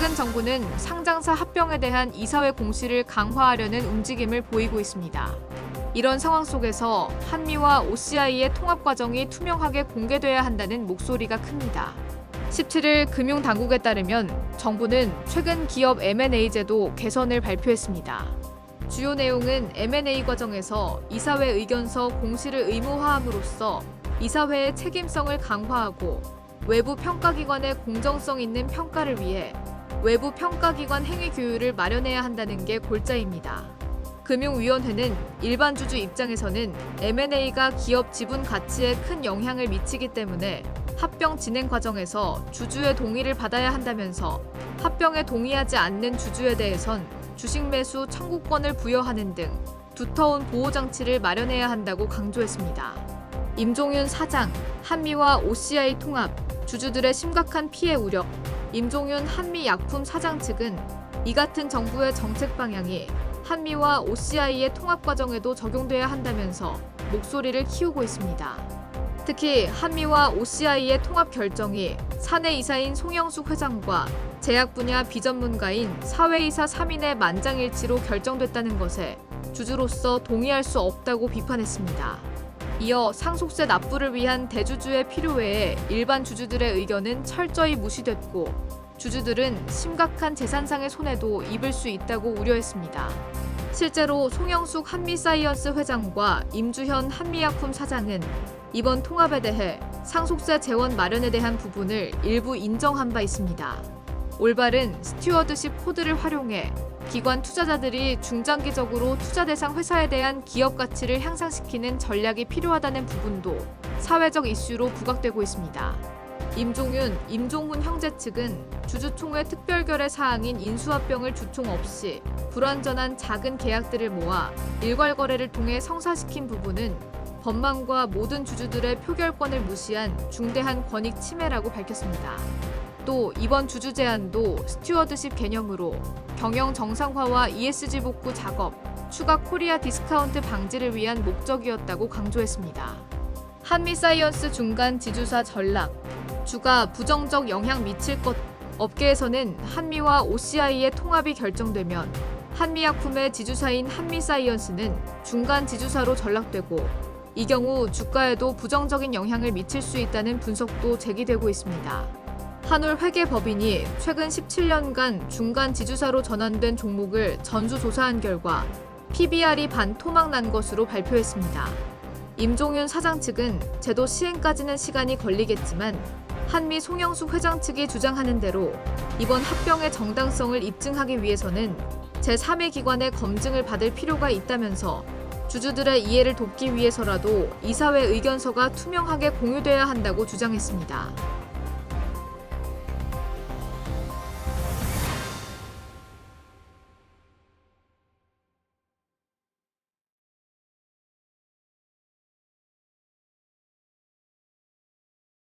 최근 정부는 상장사 합병에 대한 이사회 공시를 강화하려는 움직임을 보이고 있습니다. 이런 상황 속에서 한미와 OCI의 통합 과정이 투명하게 공개돼야 한다는 목소리가 큽니다. 17일 금융당국에 따르면 정부는 최근 기업 M&A 제도 개선을 발표했습니다. 주요 내용은 M&A 과정에서 이사회 의견서 공시를 의무화함으로써 이사회의 책임성을 강화하고 외부 평가기관의 공정성 있는 평가를 위해 외부 평가기관 행위 규율을 마련해야 한다는 게 골자입니다. 금융위원회는 일반 주주 입장에서는 M&A가 기업 지분 가치에 큰 영향을 미치기 때문에 합병 진행 과정에서 주주의 동의를 받아야 한다면서 합병에 동의하지 않는 주주에 대해선 주식 매수 청구권을 부여하는 등 두터운 보호 장치를 마련해야 한다고 강조했습니다. 임종윤 사장, 한미와 OCI 통합, 주주들의 심각한 피해 우려. 임종윤 한미약품 사장 측은 이 같은 정부의 정책 방향이 한미와 OCI의 통합 과정에도 적용돼야 한다면서 목소리를 키우고 있습니다. 특히 한미와 OCI의 통합 결정이 사내 이사인 송영숙 회장과 제약 분야 비전문가인 사회이사 3인의 만장일치로 결정됐다는 것에 주주로서 동의할 수 없다고 비판했습니다. 이어 상속세 납부를 위한 대주주의 필요 외에 일반 주주들의 의견은 철저히 무시됐고 주주들은 심각한 재산상의 손해도 입을 수 있다고 우려했습니다. 실제로 송영숙 한미사이언스 회장과 임주현 한미약품 사장은 이번 통합에 대해 상속세 재원 마련에 대한 부분을 일부 인정한 바 있습니다. 올바른 스튜어드십 코드를 활용해 기관 투자자들이 중장기적으로 투자 대상 회사에 대한 기업 가치를 향상시키는 전략이 필요하다는 부분도 사회적 이슈로 부각되고 있습니다. 임종윤, 임종훈 형제 측은 주주총회 특별결의 사항인 인수합병을 주총 없이 불완전한 작은 계약들을 모아 일괄 거래를 통해 성사시킨 부분은 법망과 모든 주주들의 표결권을 무시한 중대한 권익 침해라고 밝혔습니다. 또 이번 주주 제안도 스튜어드십 개념으로 경영 정상화와 ESG 복구 작업, 추가 코리아 디스카운트 방지를 위한 목적이었다고 강조했습니다. 한미사이언스 중간 지주사 전락, 주가 부정적 영향 미칠 것 업계에서는 한미와 OCI의 통합이 결정되면 한미약품의 지주사인 한미사이언스는 중간 지주사로 전락되고 이 경우 주가에도 부정적인 영향을 미칠 수 있다는 분석도 제기되고 있습니다. 한올 회계법인이 최근 17년간 중간 지주사로 전환된 종목을 전수조사한 결과 PBR이 반토막 난 것으로 발표했습니다. 임종윤 사장 측은 제도 시행까지는 시간이 걸리겠지만 한미 송영숙 회장 측이 주장하는 대로 이번 합병의 정당성을 입증하기 위해서는 제3의 기관의 검증을 받을 필요가 있다면서 주주들의 이해를 돕기 위해서라도 이사회 의견서가 투명하게 공유돼야 한다고 주장했습니다.